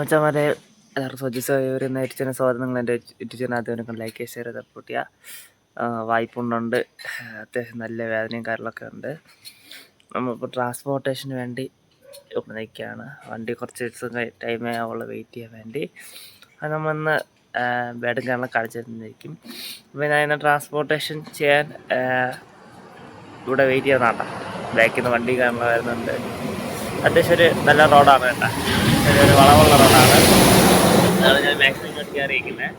മച്ചന്മാരെ എല്ലാവർക്കും ഒരു നേരിച്ചതിന് സ്വാഗതം നിങ്ങൾ എന്റെ യൂട്യൂബ് ആദ്യം ലൈക്ക് ഷെയർ സപ്പോർട്ട് ചെയ്യുക വായ്പുണ്ടുണ്ട്. അത്യാവശ്യം നല്ല വേദനയും കാര്യങ്ങളൊക്കെ ഉണ്ട്. നമ്മളിപ്പോൾ ട്രാൻസ്പോർട്ടേഷന് വേണ്ടി ഇവിടെ നിൽക്കുകയാണ് വണ്ടി കുറച്ച് ദിവസം ടൈമേ ആവുള്ള വെയിറ്റ് ചെയ്യാൻ വേണ്ടി. അത് നമ്മളിന്ന് ബേഡും കാര്യങ്ങളൊക്കെ കാണിച്ചു തന്നിരിക്കും. അപ്പോൾ ഞാൻ ഇന്ന് ട്രാൻസ്പോർട്ടേഷൻ ചെയ്യാൻ ഇവിടെ വെയിറ്റ് ചെയ്യാൻ നാട്ടാം ബാക്കിൽ നിന്ന് വണ്ടി കാര്യങ്ങൾ വരുന്നുണ്ട്. അത്യാവശ്യം ഒരു നല്ല റോഡാണ് കേട്ടോ. ഒരു വളവുള്ള റോഡാണ്. അതാണ് ഞാൻ മാക്സിമം ഇങ്ങോട്ട് കയറിയിരിക്കുന്നത്.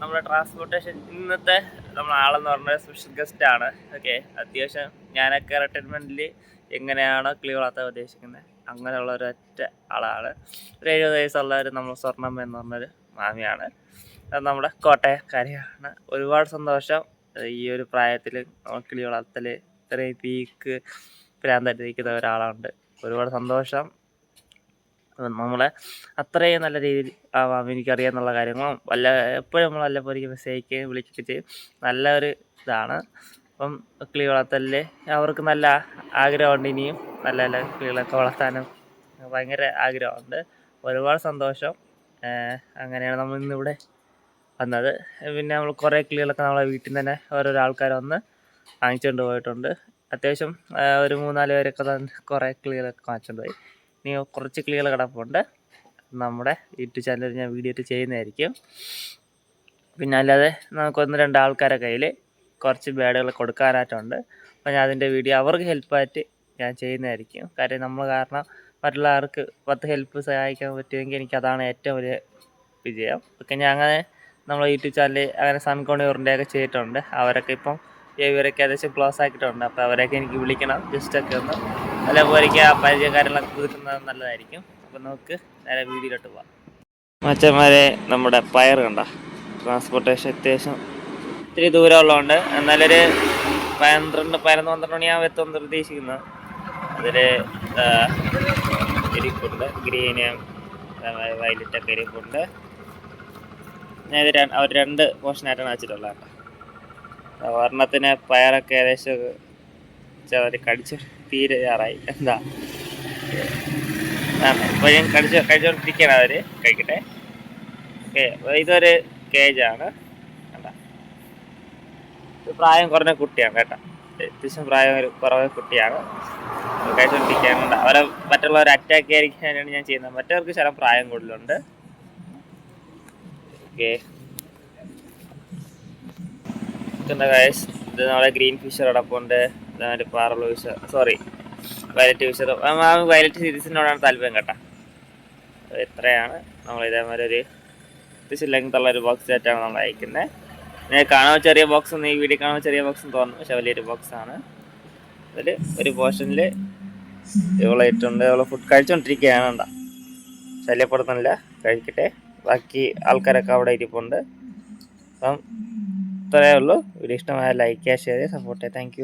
നമ്മുടെ ട്രാൻസ്പോർട്ടേഷൻ ഇന്നത്തെ നമ്മൾ ആളെന്ന് പറഞ്ഞ സ്പെഷ്യൽ ഗസ്റ്റ് ആണ്. ഓക്കെ അത്യാവശ്യം ഞാനൊക്കെ റിട്ടയർമെന്റിൽ എങ്ങനെയാണോ കിളി വളർത്താൻ ഉദ്ദേശിക്കുന്നത്. അങ്ങനെയുള്ള ഒരൊറ്റ ആളാണ്. ഒരു എഴുപത് വയസ്സുള്ള ഒരു നമ്മൾ സ്വർണമ്മ എന്ന് പറഞ്ഞൊരു മാമിയാണ്. അത് നമ്മുടെ കോട്ടയക്കാരിയാണ്. ഒരുപാട് സന്തോഷം. ഈ ഒരു പ്രായത്തിൽ നമ്മൾ കിളി വളർത്തൽ ഇത്രയും പീക്ക് ഭ്രാന്തായിട്ട് നിൽക്കുന്ന ഒരാളുണ്ട് ഒരുപാട് സന്തോഷം. നമ്മളെ അത്രയും നല്ല രീതിയിൽ ആവാം എനിക്കറിയാമെന്നുള്ള കാര്യങ്ങളും വല്ല എപ്പോഴും നമ്മൾ വല്ല മെസ്സേജ് വിളിക്കുകയൊക്കെ ചെയ്യും. നല്ല ഒരു ഇതാണ്. അപ്പം കിളി വളർത്തലിൽ അവർക്ക് നല്ല ആഗ്രഹമുണ്ട് ഇനിയും നല്ല നല്ല കിളികളൊക്കെ വളർത്താനും. ഭയങ്കര ആഗ്രഹമുണ്ട്. ഒരുപാട് സന്തോഷം. അങ്ങനെയാണ് നമ്മൾ ഇന്നിവിടെ വന്നത്. പിന്നെ നമ്മൾ കുറേ കിളികളൊക്കെ നമ്മളെ വീട്ടിൽ നിന്ന് തന്നെ ഓരോരോ ആൾക്കാർ വന്ന് വാങ്ങിച്ചുകൊണ്ട് പോയിട്ടുണ്ട്. അത്യാവശ്യം ഒരു മൂന്നാൽ പേരൊക്കെ കുറേ കിളികളൊക്കെ കാണിച്ചിട്ടുണ്ട് ഇനി കുറച്ച് കിളികൾ കിടപ്പുണ്ട്. നമ്മുടെ യൂട്യൂബ് ചാനലിൽ ഞാൻ വീഡിയോ ഇട്ട് ചെയ്യുന്നതായിരിക്കും. പിന്നെ അല്ലാതെ നമുക്കൊന്ന് രണ്ട് ആൾക്കാരെ കയ്യിൽ കുറച്ച് ബേഡുകൾ കൊടുക്കാനായിട്ടുണ്ട്. അപ്പോൾ ഞാൻ അതിന്റെ വീഡിയോ അവർക്ക് ഹെൽപ്പായിട്ട് ഞാൻ ചെയ്യുന്നതായിരിക്കും. കാര്യം നമ്മൾ കാരണം മറ്റുള്ള ആൾക്ക് പത്ത് ഹെൽപ്പ് സഹായിക്കാൻ പറ്റുമെങ്കിൽ എനിക്ക് അതാണ് ഏറ്റവും വലിയ വിജയം. ഒക്കെ ഞാൻ അങ്ങനെ നമ്മളെ യൂട്യൂബ് ചാനൽ അങ്ങനെ സൺകോണിയൂറിന്റെ ഒക്കെ ചെയ്തിട്ടുണ്ട്. അവരൊക്കെ ഇപ്പം ഇവരൊക്കെ ഏകദേശം ക്ലോസ് ആക്കിയിട്ടുണ്ട്. അപ്പോൾ അവരെയൊക്കെ എനിക്ക് വിളിക്കണം. ജസ്റ്റ് ഒക്കെ ഒന്ന് അതേപോലെയൊക്കെ ആ പരിചയം കാര്യങ്ങളൊക്കെ കൊടുക്കുന്നത് നല്ലതായിരിക്കും. അപ്പോൾ നമുക്ക് നേരെ വീഡിയോയിലോട്ട് പോവാം. മച്ചന്മാരെ നമ്മുടെ പയർ കണ്ട. ട്രാൻസ്പോർട്ടേഷൻ അത്യാവശ്യം ഇത്തിരി ദൂരമുള്ളതുകൊണ്ട് എന്നാലൊരു പന്ത്രണ്ട് പതിനൊന്ന് പന്ത്രണ്ട് മണിയാകും എത്തുമെന്ന് പ്രതീക്ഷിക്കുന്നത് അതിൽ ഇരിപ്പുണ്ട് ഗ്രീനും വയലറ്റൊക്കെ ഇരിപ്പുണ്ട് ര- അവർ രണ്ട് പോർഷനായിട്ടാണ് വെച്ചിട്ടുള്ളത് കേട്ടോ. ഒരെണ്ണത്തിന് പയറൊക്കെ ഏകദേശം ചിലർ കടിച്ച് തീരാറായി എന്താ? ഇപ്പോഴും കടിച്ച് കഴിച്ചുകൊണ്ടിരിക്കുകയാണ് അവർ കഴിക്കട്ടെ. ഓക്കെ ഇതൊരു കേജാണ് കണ്ട? പ്രായം കുറഞ്ഞ കുട്ടിയാണ് കേട്ടോ. അത്യാവശ്യം പ്രായം ഒരു കുറവ് കുട്ടിയാണ്. കഴിച്ചുകൊണ്ടിരിക്കുകയാണ് അവരെ മറ്റുള്ളവരെ അറ്റാക്ക് ആയിരിക്കാനാണ് ഞാൻ ചെയ്യുന്നത്. മറ്റവർക്ക് ചില പ്രായം കൂടുതലുണ്ട്. ഓക്കെ. ഇതുണ്ട് ഗൈസ് ഇത് നമ്മളെ ഗ്രീൻ ഫിഷർ അടപ്പുണ്ട്. ഇതാണ്ട് പാറല fisher sorry violet fisher violet സീരീസിനോടാണ് താല്പര്യം കേട്ടോ. ഇത്രയാണ്. നമ്മൾ ഇതേമാതിരി ഒരു അത്യാവശ്യം ലെങ്ത് ഉള്ള ഒരു ബോക്സ് ആയിട്ടാണ് നമ്മൾ അയക്കുന്നത് ഞാൻ കാണുമ്പോൾ ചെറിയ ബോക്സ് ഒന്ന് ഈ വീഡിയോ കാണുമ്പോൾ ചെറിയ ബോക്സ് തോന്നും പക്ഷെ വലിയൊരു ബോക്സ് ആണ്. അതിൽ ഒരു പോർഷനിൽ ഇവളെ ഇട്ടുണ്ട്. ഇവളെ ഫുഡ് കഴിച്ചുകൊണ്ടിരിക്കുകയാണ് ഉണ്ടാ ശല്യപ്പെടുത്തുന്നില്ല. കഴിക്കട്ടെ. ബാക്കി ആൾക്കാരൊക്കെ അവിടെ ഇരിപ്പുണ്ട്. അപ്പം ഇത്രയേ ഉള്ളൂ. വീഡിയോ ഇഷ്ടമായ ലൈക്ക് ചെയ്യുക ഷെയർ ചെയ്യുക സപ്പോർട്ട് ചെയ്യുക താങ്ക്